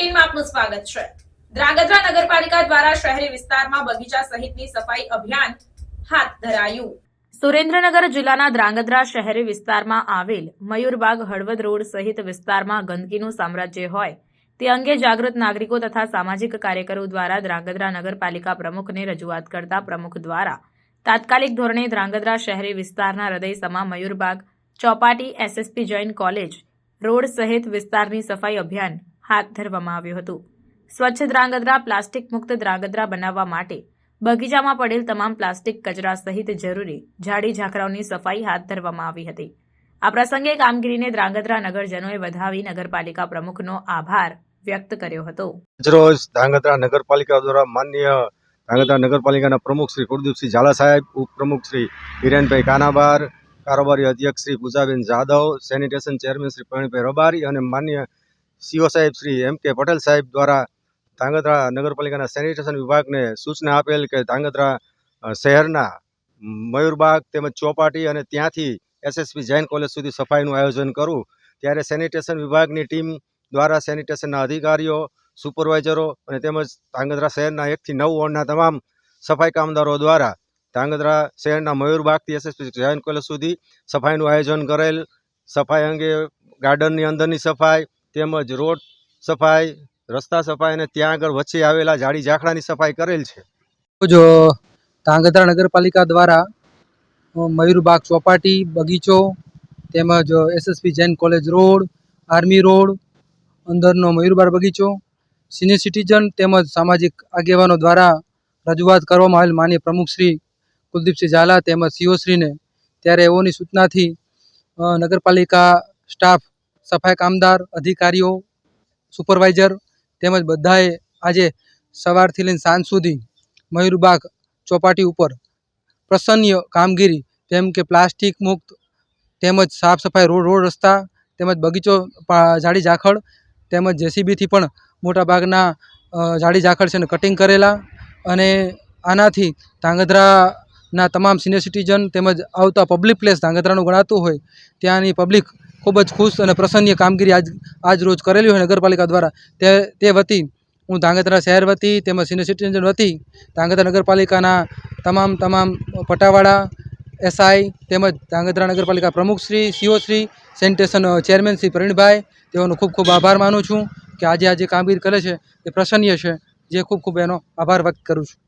આપનું સ્વાગત છે. ધ્રાંગધ્રા નગરપાલિકા દ્વારા શહેરી વિસ્તારમાં બગીચા સહિતની સફાઈ અભિયાન હાથ ધરાયું. સુરેન્દ્રનગર જિલ્લાના ધ્રાંગધ્રા શહેરી વિસ્તારમાં આવેલ મયુરબાગ હળવદ રોડ સહિત વિસ્તારમાં ગંદકીનું સામ્રાજ્ય હોય. તે અંગે જાગૃત નાગરિકો તથા સામાજિક કાર્યકરો દ્વારા ધ્રાંગધ્રા નગરપાલિકા પ્રમુખને રજૂઆત કરતા પ્રમુખ દ્વારા તાત્કાલિક ધોરણે ધ્રાંગધ્રા શહેરી વિસ્તારના હૃદયસમા Mayurbag Chopati SSP Jain college road સહિત વિસ્તારની સફાઈ અભિયાન હાથ ધરવામાં આવ્યું હતું. સ્વચ્છ દ્રાંગધ્રા પ્લાસ્ટિક મુક્ત દ્રાંગધ્રા બનાવવા માટે બગીચામાં પડેલ તમામ પ્લાસ્ટિક કચરા સહિત જરૂરી ઝાડી ઝાંખરાઓની સફાઈ હાથ ધરવામાં આવી હતી. આ પ્રસંગે કામગીરીને દ્રાંગધ્રા નગરજનોએ વધાવી નગરપાલિકા પ્રમુખનો આભાર વ્યક્ત કર્યો હતો. રોજ ધ્રાંગધ્રા નગરપાલિકા દ્વારા માન્ય ધ્રાંગધ્રા નગરપાલિકાના પ્રમુખ શ્રી કુલદીપસિંહ ઝાલા સાહેબ, ઉપપ્રમુખ શ્રી હિરેનભાઈ કાનાબાર, કારોબારી અધ્યક્ષ શ્રી પૂજાબેન જાદવ, સેનિટેશન ચેરમેન શ્રી પ્રવીણભાઈ રબારી અને માન્ય સીઓ સાહેબ શ્રી એમ કે પટેલ સાહેબ દ્વારા ધાંગધ્રા નગરપાલિકાના સેનિટેશન વિભાગને સૂચના આપેલ કે ધાંગધ્રા શહેરના મયુરબાગ તેમજ ચોપાટી અને ત્યાંથી એસએસપી જૈન કોલેજ સુધી સફાઈનું આયોજન કરવું ત્યારે સેનિટેશન વિભાગની ટીમ દ્વારા સેનિટેશનના અધિકારીઓ, સુપરવાઇઝરો અને તેમજ ધાંગધ્રા શહેરના એકથી નવ વોર્ડના તમામ સફાઈ કામદારો દ્વારા ધાંગધ્રા શહેરના મયુરબાગથી એસએસપી જૈન કોલેજ સુધી સફાઈનું આયોજન કરેલ. સફાઈ અંગે ગાર્ડનની અંદરની સફાઈ તેમજ રોડ સફાઈ, રસ્તા સફાઈ અને ત્યાં આગળ વચ્ચે આવેલા જાડી ઝાખડાની સફાઈ કરેલ છે. જો ધાંગધ્રા નગરપાલિકા દ્વારા મયુરબાગ ચોપાટી, બગીચો, તેમજ SSP Jain college road, army road, અંદરનો મયુરબાગ બગીચો, સિનિયર સિટીઝન તેમજ સામાજિક આગેવાનો દ્વારા રજૂઆત કરવામાં આવેલ માન્ય પ્રમુખ શ્રી કુલદીપસિંહ ઝાલા તેમજ સીઓ શ્રીને, ત્યારે એઓની સૂચનાથી નગરપાલિકા સ્ટાફ સફાઈ કામદાર, અધિકારીઓ સુપરવાઇઝર તેમજ બધાએ આજે સવારથી લઈને સાંજ સુધી મયુરબાગ ચોપાટી ઉપર પ્રસન્ય કામગીરી, જેમ કે પ્લાસ્ટિક મુક્ત તેમજ સાફ સફાઈ રોડ રોડ રસ્તા તેમજ બગીચો ઝાડી ઝાખળ તેમજ જેસીબીથી પણ મોટાભાગના ઝાડી ઝાખળ છે ને કટિંગ કરેલા અને આનાથી ધાંગધ્રાના તમામ સિનિયર સિટીઝન તેમજ આવતા પબ્લિક પ્લેસ ધાંગધ્રાનું ગણાતું હોય ત્યાંની પબ્લિક ખૂબ જ ખુશ અને પ્રસન્નીય કામગીરી આજ આજ રોજ કરેલી હોય નગરપાલિકા દ્વારા. તે તે વતી હું ધાંગધ્રા શહેર વતી તેમજ સિનિયર સિટીઝન વતી ધાંગધ્રા નગરપાલિકાના તમામ તમામ પટાવાળા, એસઆઈ તેમજ ધાંગધ્રા નગરપાલિકા પ્રમુખશ્રી સીઓશ્રી CO Shri, sanitation chairman Shri Pravinbhai તેઓનો ખૂબ ખૂબ આભાર માનું છું કે આજે આ જે કામગીરી કરે છે, તે પ્રસન્ય છે. જે ખૂબ ખૂબ એનો આભાર વ્યક્ત કરું છું.